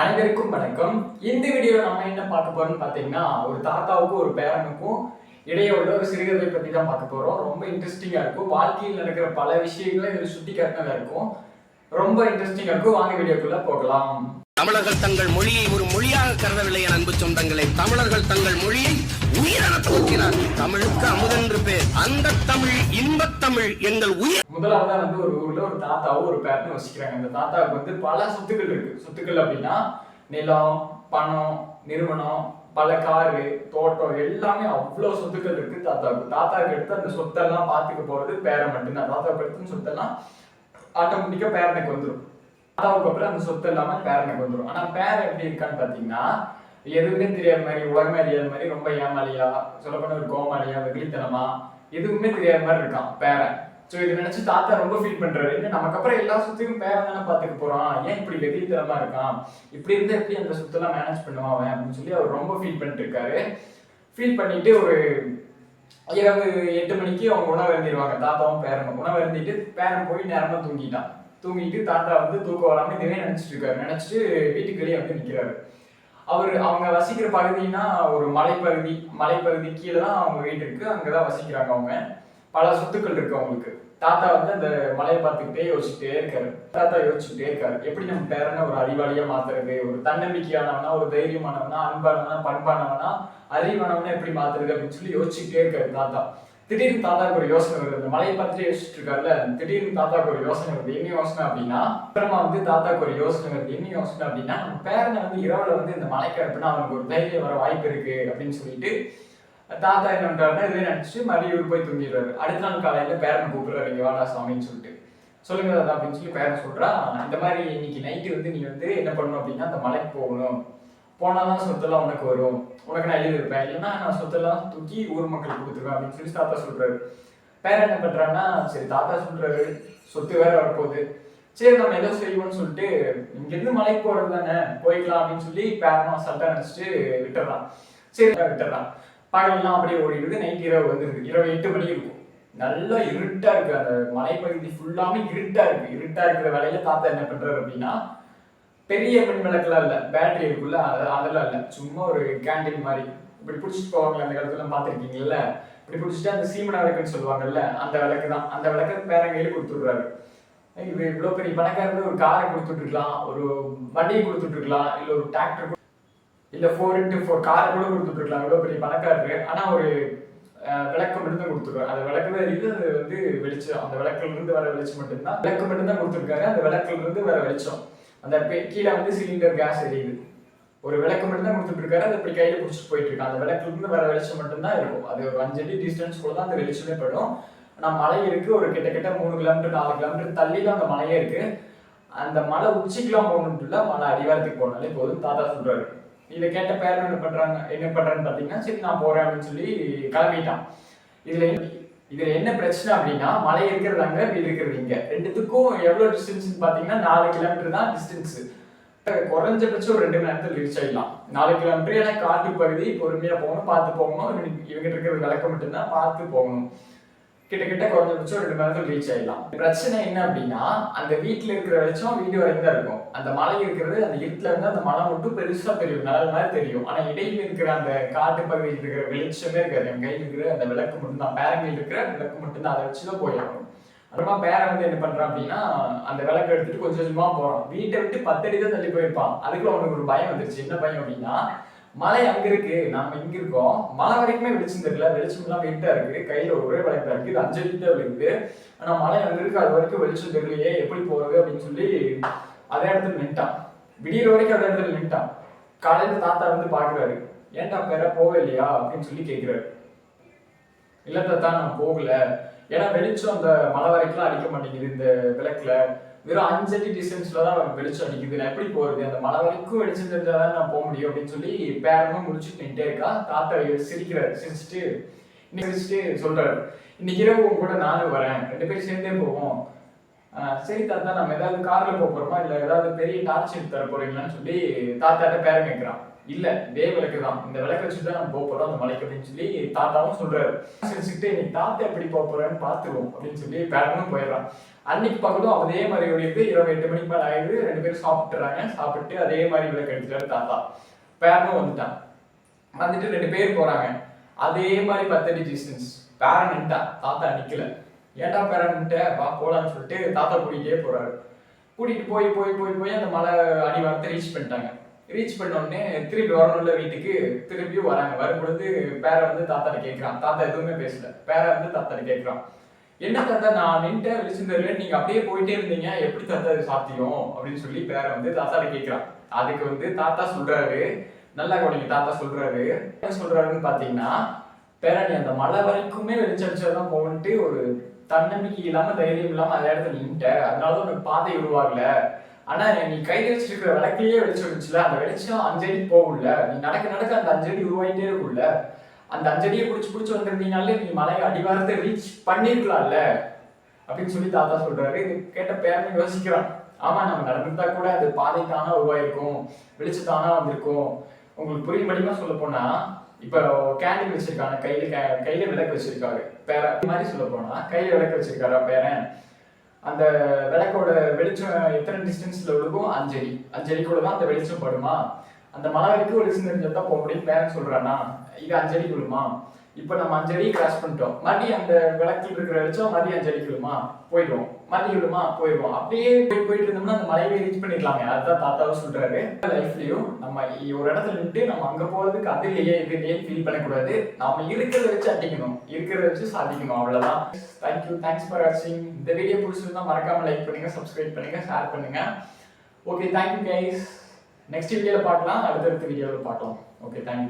அனைவருக்கும் வணக்கம். இந்த வீடியோவில் நம்ம என்ன பார்க்க போறோம்னு பார்த்தீங்கன்னா ஒரு தாத்தாவுக்கும் ஒரு பேரனுக்கும் இடையே உள்ள ஒரு சிறுகதை பற்றி தான் பார்க்க போறோம். ரொம்ப இன்ட்ரெஸ்டிங்காக இருக்கும். வாழ்க்கையில் நடக்கிற பல விஷயங்களும் இதில் சுட்டி காட்டினதாக இருக்கும். ரொம்ப இன்ட்ரெஸ்டிங்காக இருக்கும். வாங்க வீடியோக்குள்ளே போகலாம். தமிழர்கள் தங்கள் மொழியை ஒரு மொழியாக கருதவில்லை என் அன்பு சொந்தங்களை. தமிழர்கள் தங்கள் மொழியை உயிரென போக்கினார் தமிழுக்கு அமுதென்று பேர். அந்த தமிழ் இன்பத் தமிழ் எங்கள் உயிர். முதலாவதா வந்து ஒரு ஊர்ல ஒரு தாத்தாவும் ஒரு பேரனும் வசிக்கிறாங்க. அந்த தாத்தாவுக்கு வந்து பல சொத்துக்கள் இருக்கு. சொத்துக்கள் அப்படின்னா நிலம் பணம் நிறுவனம் பல காரு தோட்டம் எல்லாமே அவ்வளோ சொத்துக்கள் இருக்கு தாத்தாவுக்கு. தாத்தாவுக்கு எடுத்து அந்த சொத்தெல்லாம் பார்த்துக்க போறது பேரன் மட்டும்தான். தாத்தாவுக்கு எடுத்து சொத்தெல்லாம் ஆட்டோமேட்டிக்கா பேரனுக்கு வந்துடும் தாத்தாவுக்கு அப்புறம் அந்த சொத்து இல்லாம பேரனுக்கு வந்துடும் ஆனா பேர் எப்படி இருக்கான்னு பாத்தீங்கன்னா எதுவுமே தெரியாத மாதிரி உலகமே அறியாத மாதிரி ரொம்ப ஏமாலியா சொல்லப்போன ஒரு கோமாளியா வெகுளித்தனமா எதுவுமே தெரியாத மாதிரி இருக்கான் பேரன் ஸோ இதை நினைச்சு தாத்தா ரொம்ப ஃபீல் பண்றாரு. என்ன நமக்கு அப்புறம் எல்லா சொத்துக்கும் பேரன் தானே பார்த்துக்க போறான். ஏன் இப்படி வெகுளித்தனமா இருக்கான்? இப்படி இருந்தா எப்படி அந்த சொத்தெல்லாம் மேனேஜ் பண்ணுவான் அவன் அப்படின்னு சொல்லி அவர் ரொம்ப ஃபீல் பண்ணிட்டு இருக்காரு. ஃபீல் பண்ணிட்டு ஒரு இரவு எட்டு மணிக்கு அவங்க உணவு இருந்திருவாங்க தாத்தாவும் பேரனும் உணவு இருந்திட்டு பேரன் போய் நேரமா தூங்கிட்டான். தூங்கிட்டு தாத்தா வந்து தூக்கம் வராமல் இதுவே நினைச்சிட்டு இருக்காரு. நினைச்சிட்டு வீட்டுக்கு வெளியே வந்து நிற்கிறாரு அவர் அவங்க வசிக்கிற பகுதினா ஒரு மலைப்பகுதி. மலைப்பகுதி கீழே தான் அவங்க வீடு இருக்கு. அங்கதான் வசிக்கிறாங்க அவங்க. பல சொத்துக்கள் இருக்கு அவங்களுக்கு. தாத்தா வந்து அந்த மலையை பார்த்துக்கிட்டே யோசிச்சுட்டே இருக்காரு. தாத்தா யோசிச்சுட்டே இருக்காரு. எப்படி நம்ம பேரனை ஒரு அறிவாளியா மாத்துறது? ஒரு தன்னம்பிக்கையானவனா ஒரு தைரியமானவனா அன்பானவனா பண்பானவனா அறிவானவனா எப்படி மாத்துறது அப்படின்னு சொல்லி யோசிச்சுட்டே இருக்காரு தாத்தா. திடீர்னு தாத்தாக்கு ஒரு யோசனை வருது. அந்த மலையை பார்த்துட்டு யோசிச்சுட்டு இருக்காருல்ல. திடீர்னு தாத்தாக்கு ஒரு யோசனை வருது. என்ன யோசனை அப்படின்னா அப்புறமா வந்து தாத்தாக்கு ஒரு யோசனை வருது. என்ன யோசனை அப்படின்னா நம்ம பேரனை வந்து இரவுல வந்து இந்த மலைக்கு அனுப்புனா அவனுக்கு ஒரு தைரியம் வர வாய்ப்பு இருக்கு அப்படின்னு சொல்லிட்டு தாத்தா என்ன பண்றாருன்னா இதே நினைச்சு மறுபடியும் போய் தூங்கிடுறாரு. அடுத்த நாள் காலையில பேரன் கூப்பிடுறாரு. இங்க வாடா சாமின்னு சொல்லிட்டு. சொல்லுங்க தாத்தா அப்படின்னு சொல்லி பேரன் சொல்றா இந்த மாதிரி இன்னைக்கு நைட்டு வந்து நீ வந்து என்ன பண்ணணும் அப்படின்னா அந்த மலைக்கு போகணும். போனாதான் சொத்தெல்லாம் உனக்கு வரும். உனக்கு நான் எழுதி இருப்பேன் இல்லைன்னா நான் சொத்தெல்லாம் தூக்கி ஊர் மக்களுக்கு கொடுத்துருவேன் அப்படின்னு சொல்லி தாத்தா சொல்கிறாரு பேரன் என்ன பண்றாங்கன்னா சரி தாத்தா சொல்கிறாரு சொத்து வேற வரப்போகுது. சரி நம்ம ஏதோ செய்வோம்னு சொல்லிட்டு இங்கேருந்து மலைக்கு போகிறது தானே போய்க்கலாம் அப்படின்னு சொல்லி பேரனும் அசால்ட்டாக நினச்சிட்டு விட்டுறான். சரி விட்டுறான். பகல்லாம் அப்படியே ஓடிடுது. நைட் இரவு வந்துருது. இரவு எட்டு மணி இருக்கும். நல்லா இருட்டா இருக்கு. அந்த மலைப்பகுதி ஃபுல்லாமே இருட்டா இருக்கு. இருட்டா இருக்கிற வேலையில தாத்தா என்ன பண்றாரு அப்படின்னா பெரிய மின் விளக்குலாம் இல்ல பேட்டரி இருக்குல்ல அதெல்லாம் இல்ல சும்மா ஒரு கேண்டீன் மாதிரி. இப்படி பிடிச்சிட்டு போவாங்களே அந்த காலத்துல பார்த்துருக்கீங்கல்ல? இப்படி பிடிச்சிட்டு அந்த சீமன விளக்குன்னு சொல்லுவாங்கல்ல அந்த விளக்கு தான். அந்த விளக்கு பேரங்கையில கொடுத்துடுறாரு. இது இவ்வளோ பெரிய பணக்காரங்க ஒரு காரை கொடுத்துட்டு இருக்கலாம் ஒரு வண்டியை கொடுத்துட்டு இருக்கலாம் இல்ல ஒரு டிராக்டர் இல்ல ஃபோர் இன்ட்டு ஃபோர் கார் கூட கொடுத்துட்டு இருக்கலாம் இவ்வளவு பெரிய பணக்காரரு. ஆனா ஒரு விளக்கு மட்டும் தான் கொடுத்துருக்காரு. அந்த விளக்கு தான் அது வந்து வெளிச்சம். அந்த விளக்குல இருந்து வர வெளிச்சம் மட்டும்தான். விளக்கு மட்டும் தான் கொடுத்துருக்காரு. அந்த விளக்குல இருந்து வர வெளிச்சம். அந்த பெ- கீழே வந்து சிலிண்டர் கேஸ் எரியுது. ஒரு விளக்கு மட்டும் தான் கொடுத்துட்டு இருக்காரு அது இப்படி கையில பிடிச்சிட்டு போயிட்டு இருக்கு அந்த விளக்குலேருந்து வர வெளிச்சம் மட்டும்தான் இருக்கும். அது ஒரு அஞ்சு அடி டிஸ்டன்ஸ் கூட தான் அந்த வெளிச்சமே படும். ஆனால் மலை இருக்கு. ஒரு கிட்டத்தட்ட மூணு கிலோமீட்டர் நாலு கிலோமீட்டர் தள்ளி தான் அந்த மலையே இருக்கு. அந்த மலை உச்சிக்கெல்லாம் போகணும்னு மலை அடிவாரத்துக்கு போனாலே போதும். தாத்தா சொல்றாரு. இதை கேட்ட பேரன் என்ன பண்றாங்க? என்ன பண்றான்னு பாத்தீங்கன்னா சரி நான் போறேன் அப்படின்னு சொல்லி கிளம்பிட்டான். இதுல இதுல என்ன பிரச்சனை அப்படின்னா மலை இருக்கிறது அங்க வீடு இருக்கிறது இங்க. ரெண்டுத்துக்கும் எவ்வளவு டிஸ்டன்ஸ் பாத்தீங்கன்னா நாலு கிலோமீட்டர் தான் டிஸ்டன்ஸ் குறைஞ்சபட்சம் ஒரு ரெண்டு மணி நேரத்தில் ரீச் ஆயிடலாம். நாலு கிலோமீட்டர் ஏன்னா காட்டு பகுதி பொறுமையா போகணும் பார்த்து போகணும். இவங்க இருக்கிற விளக்கம் மட்டும்தான் பார்த்து போகணும். கிட்டத்தட்ட குறைஞ்சபட்சம் ரெண்டு மணி நேரத்தில் ரீச் ஆயிடலாம். பிரச்சனை என்ன அப்படின்னா அந்த வீட்டில் இருக்கிற வெளிச்சம் வீடு வரைக்கும் தான் இருக்கும். அந்த மலை இருக்கிறது அந்த இருட்டில் இருந்து அந்த மலை மட்டும் பெருசாக தெரியும் நல்ல மாதிரி தெரியும். ஆனால் இடையில இருக்கிற அந்த காட்டு பகுதியில் இருக்கிற வெளிச்சமே இருக்காது. என் கையில் இருக்கிற அந்த விளக்கு மட்டும்தான். பேரங்கையில் இருக்கிற விளக்கு மட்டும்தான். அதை வச்சு தான் போயிடணும் அப்புறமா பேரை வந்து என்ன பண்றான் அப்படின்னா அந்த விளக்கு எடுத்துட்டு கொஞ்சம் கொஞ்சமா போறான். வீட்டை விட்டு பத்தடி தான் தள்ளி போயிருப்பான். அதுக்குள்ள அவனுக்கு ஒரு பயம் வந்துருச்சு. என்ன பயம் அப்படின்னா மலை அங்க இருக்கு நம்ம இங்க இருக்கோம். மலை வரைக்குமே வெளிச்சம் தெரியல. வெளிச்சம் எல்லாம் வெயிட்டா இருக்கு. கையில ஒரே வளைப்பா தான் இருக்கு. இது அஞ்சு லிட்டர் இருக்குது ஆனா மலை அங்க இருக்கு. அது வரைக்கும் வெளிச்சம் தெரியலையே. எப்படி போறது அப்படின்னு சொல்லி அதே இடத்துல நின்ட்டான். விடியற வரைக்கும் அதே இடத்துல நின்ட்டான். காலையில தாத்தா வந்து பாக்குறாரு ஏன்டா பேர போக இல்லையா அப்படின்னு சொல்லி கேக்குறாரு. இல்ல தாத்தா நான் போகல. ஏன்னா வெளிச்சம் அந்த மலை வரைக்கும் அடிக்க மாட்டேங்குது. இந்த விளக்குல. வெறும் அஞ்சு அடி டிஸ்டன்ஸ்ல தான் வெளிச்சம் அடிக்குது. நான் எப்படி போறது? அந்த மலை வரைக்கும் வெளிச்சம் தெரிஞ்சாதான் நான் போக முடியும் அப்படின்னு சொல்லி பேரனும் முடிச்சுட்டு நின்ட்டே இருக்கா. தாத்தா சிரிக்கிறார். சிரிச்சுட்டு இன்னைக்கு சிரிச்சுட்டு சொல்றாரு. இன்னைக்கு இரவு கூட நானும் வரேன். ரெண்டு பேரும் சேர்ந்தே போவோம். சரி தாத்தா நம்ம ஏதாவது கார்ல போக போறோமா? இல்ல ஏதாவது பெரிய டார்ச் எடுத்து தர போறீங்களான்னு சொல்லி தாத்தாட்ட பேரன் கேட்கிறான் இல்ல இதே விளக்கு தான். இந்த விளக்கு வச்சுட்டு தான் நம்ம போக போறோம் அந்த மலைக்கு அப்படின்னு சொல்லி தாத்தாவும் சொல்றாரு. சிரிச்சுக்கிட்டு நீ தாத்தா எப்படி போக போறேன்னு பாத்துருவோம் அப்படின்னு சொல்லி பேரனும் போயிடுறான். அன்னைக்கு பகலும் அதே மாதிரி ஓடிட்டு இருபது எட்டு மணிக்கு மேல ஆயிடுது. ரெண்டு பேரும் சாப்பிட்டுறாங்க. சாப்பிட்டு அதே மாதிரி விளக்கு எடுத்துட்டாரு தாத்தா. பேரனும் வந்துட்டான். வந்துட்டு ரெண்டு பேர் போறாங்க. அதே மாதிரி பத்தடி டிஸ்டன்ஸ் பேரன் நின்ட்டான் தாத்தா நிக்கல. ஏன்டா பேரன்ட்ட வா போலான்னு சொல்லிட்டு தாத்தா கூட்டிகிட்டே போறாரு. கூட்டிட்டு போய் போய் போய் போய் அந்த மலை அடிவாரத்தை ரீச் பண்ணிட்டாங்க. ரீச் பண்ண உடனே திருப்பி வரணும்ல வீட்டுக்கு திருப்பியும் வராங்க. வரும்பொழுது பேர வந்து தாத்தாட்ட கேட்கிறான். தாத்தா எதுவுமே பேசல. பேர வந்து தாத்தாட்ட கேட்கிறான். என்ன தாத்தா நான் நின்ட்ட விழிச்சிருந்தேன் நீங்க அப்படியே போயிட்டே இருந்தீங்க. எப்படி தாத்தா இது சாத்தியம்? அப்படின்னு சொல்லி பேர வந்து தாத்தாட்ட கேட்கிறான். அதுக்கு வந்து தாத்தா சொல்றாரு. நல்லா கவனிங்க தாத்தா சொல்றாரு. என்ன சொல்றாருன்னு பாத்தீங்கன்னா பேர நீ அந்த மழை வரைக்குமே வெளிச்சடிச்சதான் போகணுன்ட்டு ஒரு தன்னம்பிக்கை இல்லாம தைரியம் இல்லாம அந்த இடத்துல நின்ட்ட அதனாலதான் உனக்கு பாதை உருவாகல. ஆனா நீ கையில் வச்சிருக்கிற விளக்கையே வெளிச்சம் இருந்துச்சுல அந்த வெளிச்சம் அஞ்சடி போகும்ல. நீ நடக்க நடக்க அந்த அஞ்சடி உருவாயிட்டே இருக்கும்ல. அந்த அஞ்சடியை பிடிச்சி பிடிச்சி வந்திருந்தீங்கனாலே நீ மலை அடிவாரத்தை ரீச் பண்ணிருக்கலாம்ல. அப்படின்னு சொல்லி தாத்தா சொல்றாரு. இது கேட்ட பேரன் யோசிக்கிறான். ஆமா நம்ம நடந்துட்டா கூட அது பாதை தானா உருவாயிருக்கும். வெளிச்சம் தானா வந்திருக்கும். உங்களுக்கு புரியும்படிமா சொல்ல போனா? இப்போ கேண்டில் வச்சிருக்காங்க கையில கே- கையில விளக்கு வச்சிருக்காரு. பேர இது மாதிரி சொல்ல போனா கையில விளக்கு வச்சிருக்காரா பேரன்? அந்த விளக்கோட வெளிச்சம் எத்தனை டிஸ்டன்ஸ்ல விழுகும் அஞ்சடி. அஞ்சடிக்குள்ள தான் அந்த வெளிச்சம் படுமா? அந்த மலை வரைக்கும் வெளிச்சம் தெரிஞ்சா தான் போக முடியும் பேரன் சொல்றானா? இது அஞ்சடி விழுமா இப்போ நம்ம அஞ்சடி கிராஸ் பண்ணிட்டோம். மறுபடியும் அந்த விளக்கில் இருக்கிற வெளிச்சம் மறுபடியும் அஞ்சடி விழுமா? போயிடுவோம். மறுபடியும் விழுமா? போயிடுவோம். அப்படியே போய் போயிட்டு இருந்தோம்னா அந்த மலையை ரீச் பண்ணிக்கலாங்க அதுதான் தாத்தாவும் சொல்றாரு. லைஃப்லயும் நம்ம ஒரு இடத்துல நின்று நம்ம அங்க போறதுக்கு அது இல்லையே இது இல்லையே ஃபீல் பண்ணக்கூடாது. நாம இருக்கிறத வச்சு அடிக்கணும். இருக்கிறத வச்சு சாதிக்கணும். அவ்வளவுதான். தேங்க்யூ தேங்க்ஸ் ஃபார் வாட்சிங் இந்த வீடியோ பிடிச்சிருந்தா மறக்காம லைக் பண்ணுங்க சப்ஸ்கிரைப் பண்ணுங்க ஷேர் பண்ணுங்க. ஓகே தேங்க்யூ கைஸ் நெக்ஸ்ட் வீடியோவில் பார்க்கலாம். அடுத்தடுத்த வீடியோவில் பார்க்கலாம். Okay thank you